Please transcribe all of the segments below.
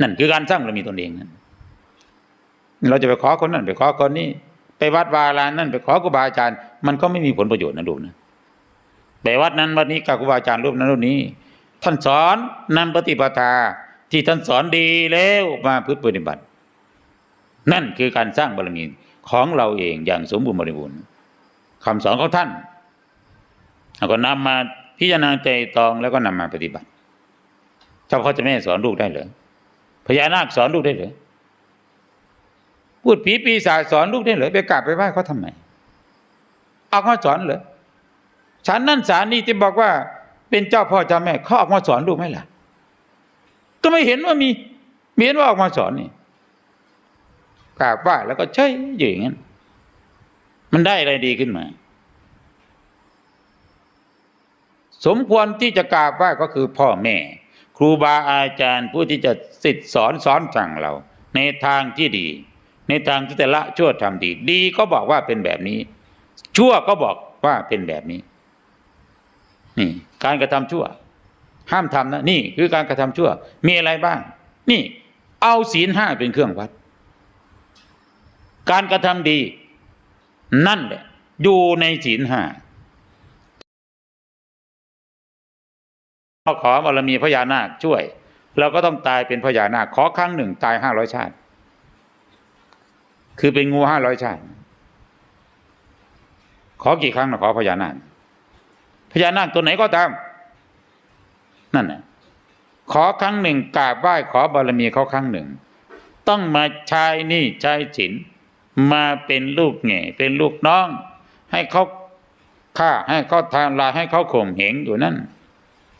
นั่นคือการสร้างบารมีตนเองนั่นเราจะไปขอคนนั้นไปขอคนนี้ ไปวัดวาลานนั่นไปขอครูบาอาจารย์ มันก็ไม่มีผลประโยชน์นะลูนะไปวัดนั้นวัดนี้กับครูบาอาจารย์รูปนั้นรูปนี้ ท่านสอนนำปฏิปทาที่ท่านสอนดีแล้วมาพฤติปฏิบัติ นั่นคือการสร้างบารมีของเราเองอย่างสมบูรณ์บริบูรณ์คำสอนของท่านเราก็นำมาพิจารณาใจตองแล้วก็นำมาปฏิบัติเจ้าพ่อจะแม่สอนลูกได้เหรอ พญานาคสอนลูกได้หรือพูดผีปีศาจสอนลูกได้หรือไปกราบไปไหว้เขาทำไมเอาเขาสอนเหรอฉันนั่นสารนี่ที่บอกว่า เป็นเจ้าพ่อเจ้าแม่เขาออกมาสอนลูกไหมล่ะ ก็ไม่เห็นว่ามีมีเห็นว่าออกมาสอนนี่กราบไหว้แล้วก็ใช่อยู่อย่างนั้นมันได้อะไรดีขึ้นมา สมควรที่จะกราบไหว้ก็คือพ่อแม่ ครูบาอาจารย์ผู้ที่จะสิทธิสอนสอนสั่งเรา ในทางที่ดี ในทางที่จะละชั่วทำดี ดีก็บอกว่าเป็นแบบนี้ ชั่วก็บอกว่าเป็นแบบนี้ นี่ การกระทำชั่ว ห้ามทำนะนี่คือการกระทำชั่ว มีอะไรบ้าง นี่ เอาศีลห้าเป็นเครื่องวัด การกระทำดี นั่นแหละอยู่ในศีลห้า เราขอบารมีพญานาคช่วย เราก็ต้องตายเป็นพญานาคขอครั้งหนึ่งตายห้าร้อยชาติ คือเป็นงูห้าร้อยชาติ ขอกี่ครั้งนะขอพญานาคพญานาคตัวไหนก็ตาม นั่นนะขอครั้งหนึ่งกราบไหว้ขอบารมีเขาครั้งหนึ่ง ต้องมาใช้นี่ใช้สินมาเป็นลูกแง่เป็นลูกน้อง ให้เขาฆ่าให้เขาทานลายให้เขาข่มเหงอยู่นั่น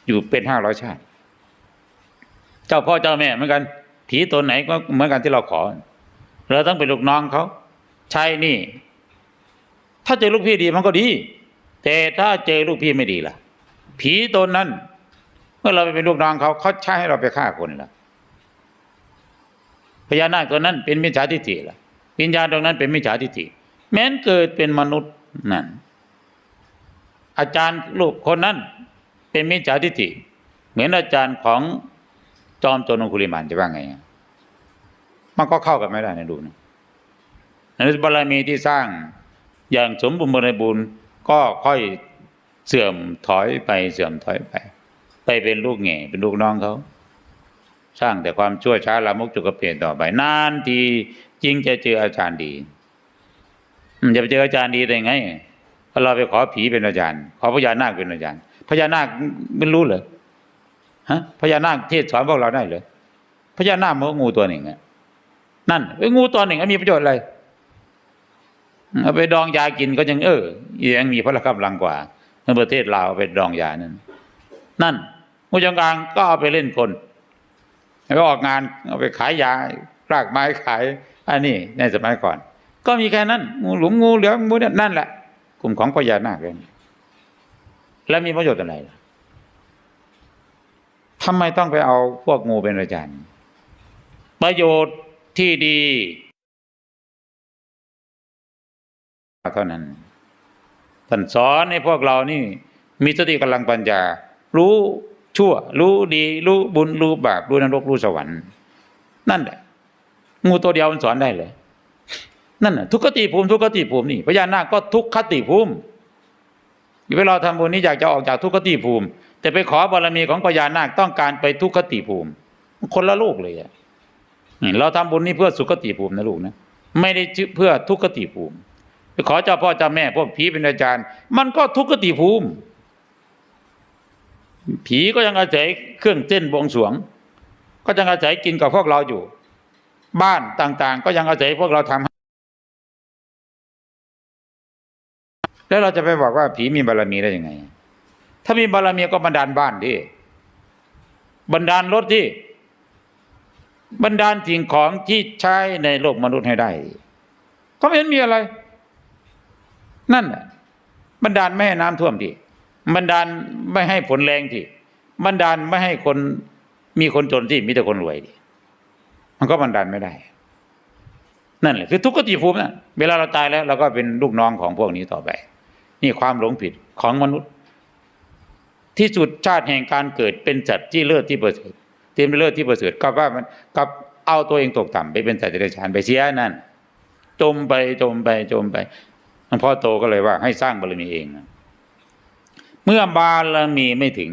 อยู่เป็นห้าร้อยชาติ เจ้าพ่อเจ้าแม่เหมือนกัน ผีตัวไหนก็เหมือนกันที่เราขอ เราต้องเป็นลูกน้องเขาใช่หนี่ ถ้าเจอลูกพี่ดีมันก็ดี แต่ถ้าเจอลูกพี่ไม่ดีล่ะ ผีตนนั้น เมื่อเราไปเป็นลูกน้องเขาเขาใช้ให้เราไปฆ่าคนล่ะพญานาคตัวนั้นเป็นมิจฉาทิฏฐิล่ะวิญญาณตรงนั้นเป็นมิจฉาทิฏฐิแม้นเกิดเป็นมนุษย์นั่นอาจารย์ลูกคนนั้น เป็นมิจฉาทิฏฐิเหมือนอาจารย์ของจอมโจรองคุลิมานจะว่าไง มันก็เข้ากันไม่ได้นะดูนะในบารมีที่สร้างอย่างสมบูรณ์บริบูรณ์ก็ค่อยเสื่อมถอยไปเสื่อมถอยไป ไปเป็นลูกแง่เป็นลูกน้องเขาสร้างแต่ความชั่วช้าละมุกจุกเปลี่ยนต่อไป นานทีจริงจะเจออาจารย์ดีจะไปเจออาจารย์ดีได้ไงเราไปขอผีเป็นอาจารย์ ขอพญานาคเป็นอาจารย์ พญานาคไม่รู้เหรอฮะพญานาคเทศสอนพวกเราได้เหรอพญานาคมันก็งูตัวหนึ่งอะนั่นไอ้งูตัวหนึ่งมันมีประโยชน์อะไรเอาไปดองยากินก็ยังเออยังมีพละกำลังกว่าในประเทศลาวเอาไปดองยานั้นนั่นงูจงอางก็เอาไปเล่นคนแล้วก็ออกงานเอาไปขายยารากไม้ขายอันนี้ในสมัยก่อน ก็มีแค่นั้นงูหลุมงูเหลือมงูเนี่ยนั่นแหละ กลุ่มของพญานาคเลย แล้วมีประโยชน์อะไรล่ะทำไมต้องไปเอาพวกงูเป็นอาจารย์ ประโยชน์ที่ดีเท่านั้นท่านสอนให้พวกเรานี่ มีสติกำลังปัญญา รู้ชั่ว รู้ดี รู้บุญ รู้บาป รู้นรก รู้สวรรค์ นั่นแหละ งูตัวเดียวมันสอนได้เลย นั่นน่ะทุกขติภูมิ ทุกขติภูมินี่พญานาคก็ทุกขติภูมิ เวลาทำบุญนี้อยากจะออกจากทุกขติภูมิ แต่ไปขอบารมีของพญานาคต้องการไปทุกขติภูมิ คนละลูกเลยอะเราทำบุญนี้เพื่อสุขติภูมินะลูกนะไม่ได้เพื่อทุกขติภูมิไปขอเจ้าพ่อเจ้าแม่พวกผีเป็นอาจารย์ มันก็ทุกขติภูมิ ผีก็ยังอาศัยเครื่องเส้นบวงสรวง ก็ยังอาศัยกินกับพวกเราอยู่ บ้านต่างๆ ก็ยังอาศัยพวกเราทำ แล้วเราจะไปบอกว่าผีมีบารมีได้ยังไง ถ้ามีบารมีก็บันดาลบ้านที่บันดาลรถที่บันดาลสิ่งของที่ใช้ในโลกมนุษย์ให้ได้ ก็ไม่เห็นมีอะไร นั่นน่ะบันดาลไม่ให้น้ำท่วมที่บันดาลไม่ให้ฝนแรงที่บันดาลไม่ให้คนมีคนจนที่มีแต่คนรวยที่มันก็บันดาลไม่ได้ นั่นแหละคือทุกขติภูมินะเวลาเราตายแล้วเราก็เป็นลูกน้องของพวกนี้ต่อไป นี่ความหลงผิดของมนุษย์ ที่สุดชาติแห่งการเกิดเป็นสัตว์ที่เลิศที่ประเสริฐเตรียมเลิศที่ประเสริฐกับว่ามันกับเอาตัวเองตกต่ำไปเป็นสัตว์เดรัจฉานไปเสียนั่นจมไปจมไปจมไปหลวงพ่อโตก็เลยว่า ให้สร้างบารมีเอง เมื่อบารมีไม่ถึง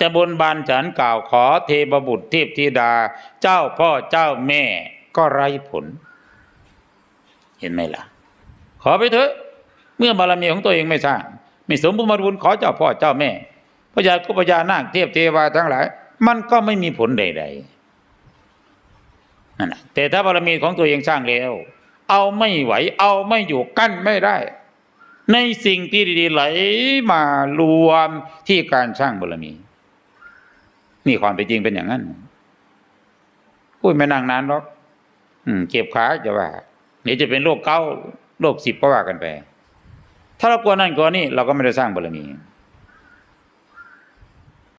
จะบนบานฉันกล่าวขอเทพบุตรเทพธิดา เจ้าพ่อเจ้าแม่ก็ไร้ผล เห็นไหมล่ะ ขอไปเถอะ เมื่อบารมีของตัวเองไม่สร้างไม่สมบูรณ์บุญขอเจ้าพ่อเจ้าแม่พญากุพญานาคเทพเทวาทั้งหลาย มันก็ไม่มีผลใดๆนั่นแหะแต่ถ้าบารมีของตัวเองสร้างแล้ว เอาไม่ไหว เอาไม่อยู่กั้นไม่ได้ ในสิ่งที่ดีๆไหลมารวมที่การสร้างบารมี นี่ความเป็นจริงเป็นอย่างนั้นพูดไม่นั่งนานหรอกอืมเก็บขาจะว่าเดี๋ยวจะเป็นโรคเก้าโรคสิบก็ว่ากันไป ถ้าเรากลัวนั่นกลัวนี่เราก็ไม่ได้สร้างบารมี